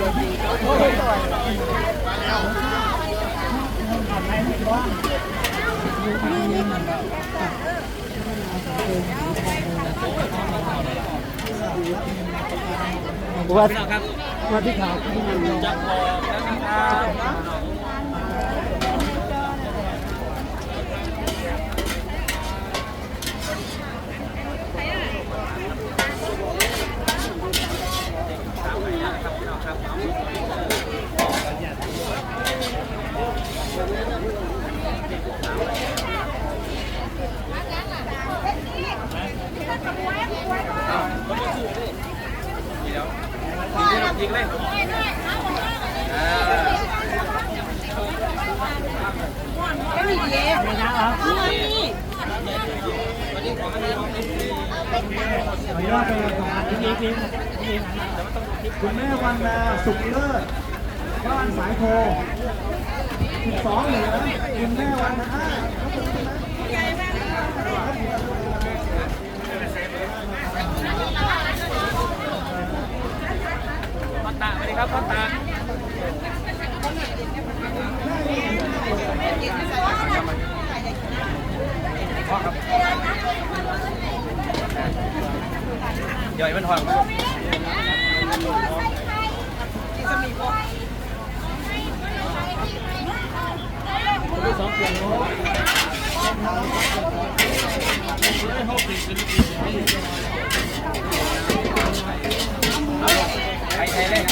วัดพี่น้องครับวัดที่ขาวจะพอแล้วนะครับ 看，看，看，看，看。 ขออนุญาตไปสถานที่นี้นี้นี้คุณแม่วันนาสุขเลิศบ้านสายโทสิบสองเหลือคุณแม่วันนาห้าพ่อตาสวัสดีครับพ่อตาพ่อครับ เดี๋ยวให้มันถองเสียใครใครเล่น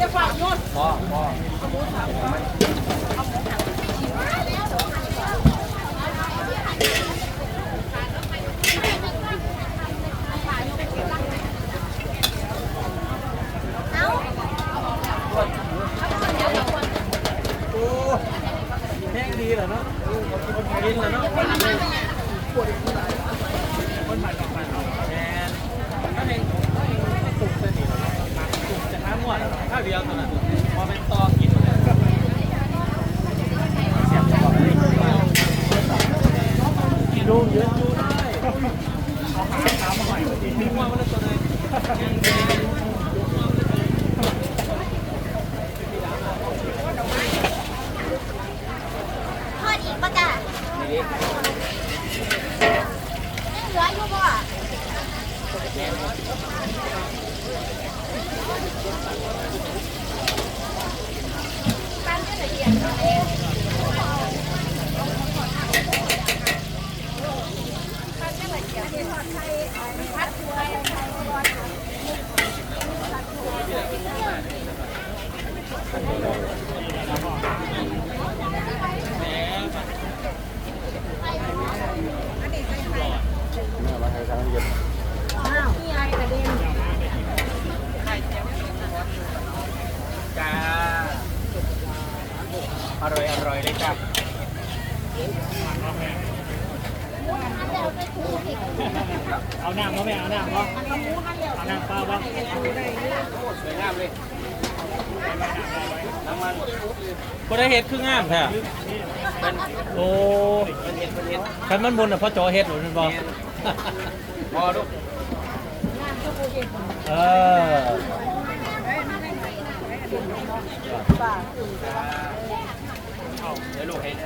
จะฝากยอด พ่อพ่อ แห้ง ดีเหรอเนาะกินแล้วเนาะคนใหม่กับมันแมนก็เองสุกสนิทสุกจะข้ามหมดข้าวเดียวเท่านั้นพอเป็นตอกินเลยเสียบจะบอกเลย ดูเยอะ ดูได้เอาหาตามมาใหม่ดีมีว่ามันตัวเลย ทอดอีกป่ะจ้ะเหลืออยู่บ่ จ้าอร่อยอร่อยเลยจ้า เอาหน้ามาไม่เอาหน้ามาเอาหน้าปลาบ้างสวยงามเลยน้ำมันก็ได้เห็ดครึ่งงามแท้เป็นโอ้เป็นเห็ดเป็นเห็ดคันมันบนอะเพราะจอเฮ็ดหรือมันบอกพอลูกเออเดี๋ยวลูกเห็ด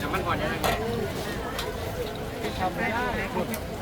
น้ำมันก่อนยังไงเอาเปิดม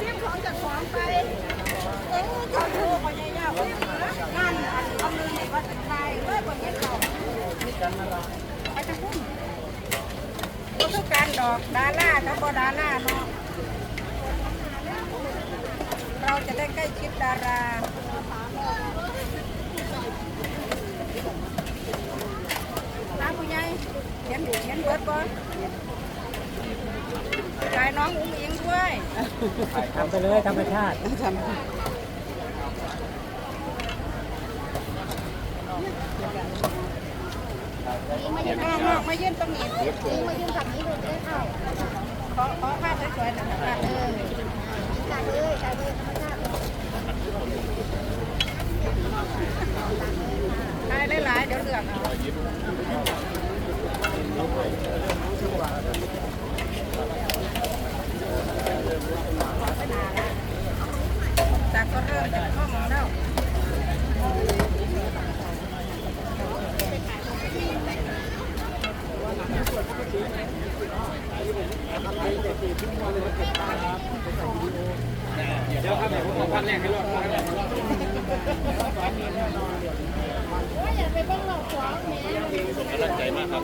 ซิมของจากของไป เอ้ยจะโทรมาใหญ่ๆว่านั่นอันเอามือนี่ว่าจะไทยเว้ยบนเห็นเขาไปจะพุ่งก็ต้องการดอกดาราถ้าบ่ดาราเนาะเราจะได้ใกล้ชิดดาราน้าผู้ใหญ่เห็นเห็นเบิดบ่ กายน้องอุ้งอิงด้วยทำไปเลยธรรมชาติน้องน้องมายืนตรงนี้สิมายืนฝั่งนี้ดูได้เข้าขอขอภาพสวยๆหน่อยนะคะเออจัดเลยจัดเลยธรรมชาติได้หลายๆเดี๋ยวเลือกเอาจากก็เริ่มจากข้อมูลแล้ว เดี๋ยวครับเดี๋ยวผมบอาพันแรกให้รอดพันแรกให้รอดอย่าไปเบิ่งหลอกขวางแมกำลังใจมากครับ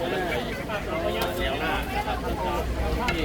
กำลังใจแนวหน้านะครับที่